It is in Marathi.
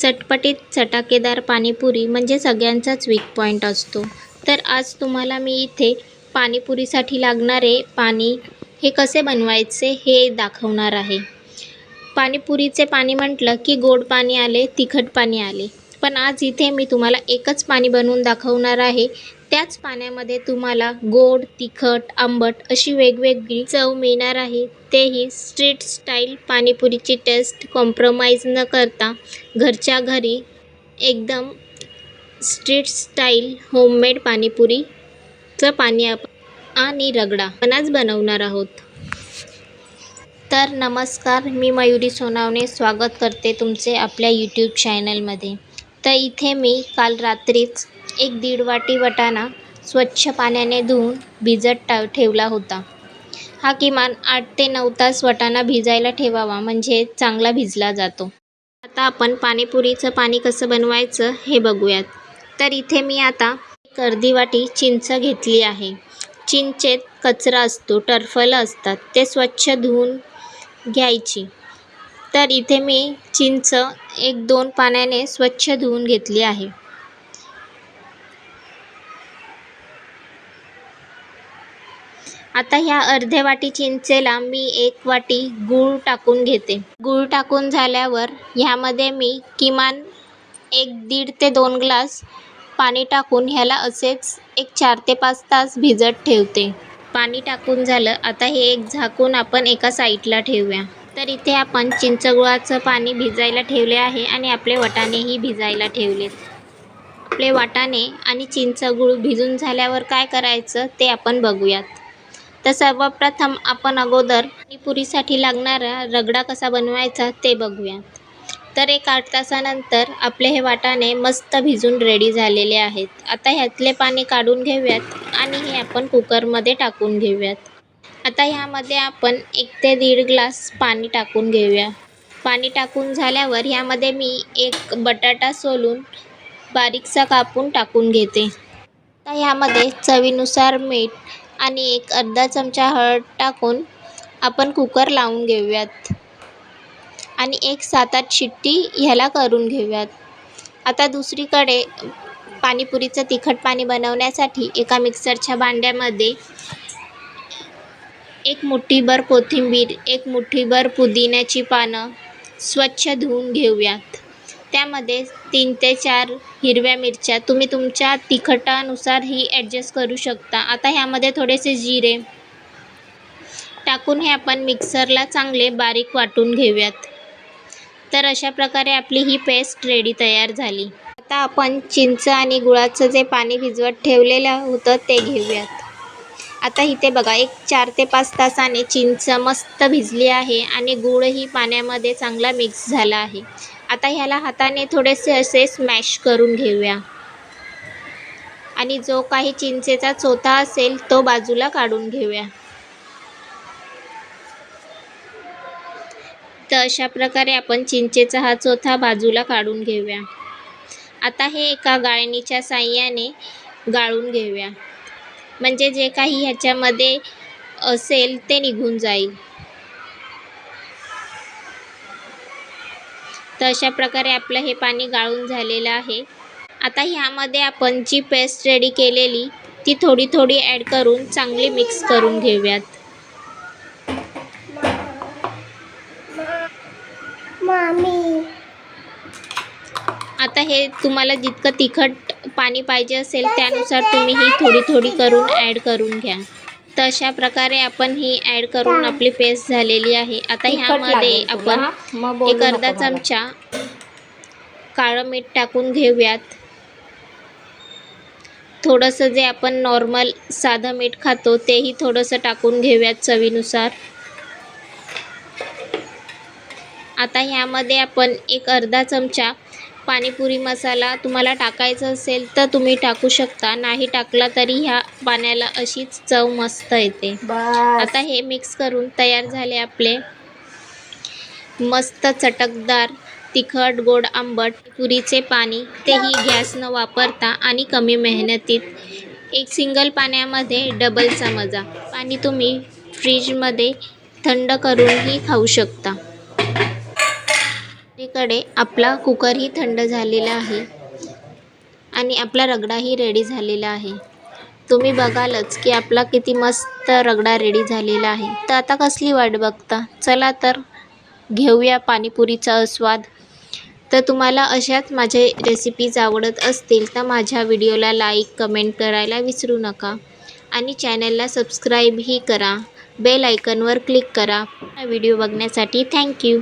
चटपटीत चटाकेदार पाणीपुरी म्हणजे सगळ्यांचाच वीक पॉईंट असतो. तर आज तुम्हाला मी इथे पाणीपुरीसाठी लागणारे पाणी हे कसे बनवायचे हे दाखवणार आहे. पाणीपुरीचे पाणी म्हटलं की गोड पाणी आले तिखट पाणी आले. पण आज इथे मी तुम्हाला एकच पाणी बनवून दाखवणार आहे. त्याच पाण्यामध्ये तुम्हाला गोड तिखट आंबट अशी वेगवेगळी चव मिळणार आहे. तेही स्ट्रीट स्टाईल पाणीपुरीची टेस्ट कॉम्प्रोमाइज न करता घरच्या घरी एकदम स्ट्रीट स्टाईल होममेड पाणीपुरीचं पाणी आणि रगडा पण आज बनवणार आहोत. तर नमस्कार मी मयुरी सोनावणे. स्वागत करते तुमचे आपल्या यूट्यूब चॅनलमध्ये तर इथे मी काल रात्रीच एक दीड वाटी वाटाणा स्वच्छ पाण्याने धुवून भिजत टा ठेवला होता. हा किमान आठ ते नऊ तास वाटाणा भिजायला ठेवावा म्हणजे चांगला भिजला जातो. आता आपण पाणीपुरीचं पाणी कसं बनवायचं हे बघूयात. तर इथे मी आता एक अर्धी वाटी चिंच घेतली आहे. चिंचेत कचरा असतो टरफलं असतात ते स्वच्छ धुवून घ्यायची. तर इथे मी चिंच एक दोन पाण्याने स्वच्छ धुवून घेतली आहे. आता ह्या अर्ध्या वाटी चिंचेला मी एक वाटी गूळ टाकून घेते. गूळ टाकून झाल्यावर ह्यामध्ये मी किमान एक दीड ते दोन ग्लास पाणी टाकून ह्याला असेच एक चार ते पाच तास भिजत ठेवते. पाणी टाकून झालं आता हे एक झाकून आपण एका साईडला ठेवूया. तर इथे आपण चिंचगुळाचं पाणी भिजायला ठेवले आहे आणि आपले वाटाणेही भिजायला ठेवलेत. आपले वाटाणे आणि चिंचगुळ भिजून झाल्यावर काय करायचं ते आपण बघूयात. तर सर्वप्रथम आपण अगोदर पाणीपुरीसाठी लागणारा रगडा कसा बनवायचा ते बघूयात. तर एक आठ तासानंतर आपले हे वाटाणे मस्त भिजून रेडी झालेले आहेत. आता ह्यातले पाणी काढून घेऊयात आणि हे आपण कुकरमध्ये टाकून घेऊयात. आता ह्यामध्ये आपण एक ते दीड ग्लास पाणी टाकून घेऊया. पाणी टाकून झाल्यावर ह्यामध्ये मी एक बटाटा सोलून बारीकसा कापून टाकून घेते. आता ह्यामध्ये चवीनुसार मीठ आणि एक अर्धा चमचा हळद टाकून आपण कुकर लावून घेऊयात. आणि एक सात आठ शिट्टी ह्याला करून घेऊयात. आता दुसरीकडे पाणीपुरीचं तिखट पाणी बनवण्यासाठी एका मिक्सरच्या भांड्यामध्ये एक मुठ्ठीभर कोथिंबीर एक मुठ्ठीभर पुदिन्याची पानं स्वच्छ धुवून घेऊयात. त्यामध्ये तीन ते चार हिरव्या मिरच्या. तुम्ही तुमच्या तिखटानुसार ही ॲडजस्ट करू शकता. आता ह्यामध्ये थोडेसे जिरे टाकून हे आपण मिक्सरला चांगले बारीक वाटून घेऊयात. तर अशा प्रकारे आपली ही पेस्ट रेडी तयार झाली. आता आपण चिंच आणि गुळाचं जे पाणी भिजवत ठेवलेलं होतं ते घेऊयात. आता इथे बघा एक चार ते पाच तासाने चिंच मस्त भिजली आहे आणि गूळही पाण्यामध्ये चांगला मिक्स झाला आहे. आता ह्याला हाताने थोडेसे असे स्मॅश करून घेऊया. आणि जो काही चिंचेचा चोथा असेल तो बाजूला काढून घेऊया. तर अशा प्रकारे आपण चिंचेचा हा चोथा बाजूला काढून घेऊया. आता हे एका गाळणीच्या साह्याने गाळून घेऊया. म्हणजे जे काही ह्याच्यामध्ये असेल ते निघून जाईल. तर अशा प्रकारे आपलं हे पाणी गाळून झालेलं आहे. आता ह्यामध्ये आपण जी पेस्ट रेडी केलेली ती थोडी थोडी ॲड करून चांगली मिक्स करून घेऊयात. आता हे तुम्हाला जितकं तिखट पाणी पाहिजे असेल त्यानुसार तुम्ही ही थोडी थोडी करून ॲड करून घ्या. तर अशा प्रकारे आपण ही ॲड करून आपली पेस्ट झालेली आहे. आता ह्यामध्ये आपण एक अर्धा चमचा काळं मीठ टाकून घेऊयात. थोडंसं जे आपण नॉर्मल साधं मीठ खातो तेही थोडंसं टाकून घेऊयात चवीनुसार. आता ह्यामध्ये आपण एक अर्धा चमचा पाणीपुरी मसाला तुम्हाला टाकायचा असेल तर तुम्ही टाकू शकता. नाही टाकला तरी ह्या पाण्याला अशीच चव मस्त येते. आता हे मिक्स करून तयार झाले आपले. मस्त चटकदार तिखट गोड आंबट पुरीचे पाणी तेही गॅस न वापरता आणि कमी मेहनतीत. एक सिंगल पाण्यामध्ये डबलचा मजा पाणी तुम्ही फ्रीजमध्ये थंड करूनही खाऊ शकता. दुसरीकडे आपला कुकरही थंड झालेला आहे आणि आपला रगडाही रेडी झालेला आहे. तुम्ही बघालच की आपला किती मस्त रगडा रेडी झालेला आहे. तर आता कसली वाट बघता? चला तर घेऊया पाणीपुरीचा स्वाद. तर तुम्हाला अशाच माझे रेसिपीज आवडत असतील तर माझ्या व्हिडिओला लाईक कमेंट करायला विसरू नका. आणि चॅनलला सबस्क्राईबही करा. बेल आयकनवर क्लिक करा. व्हिडिओ बघण्यासाठी थँक्यू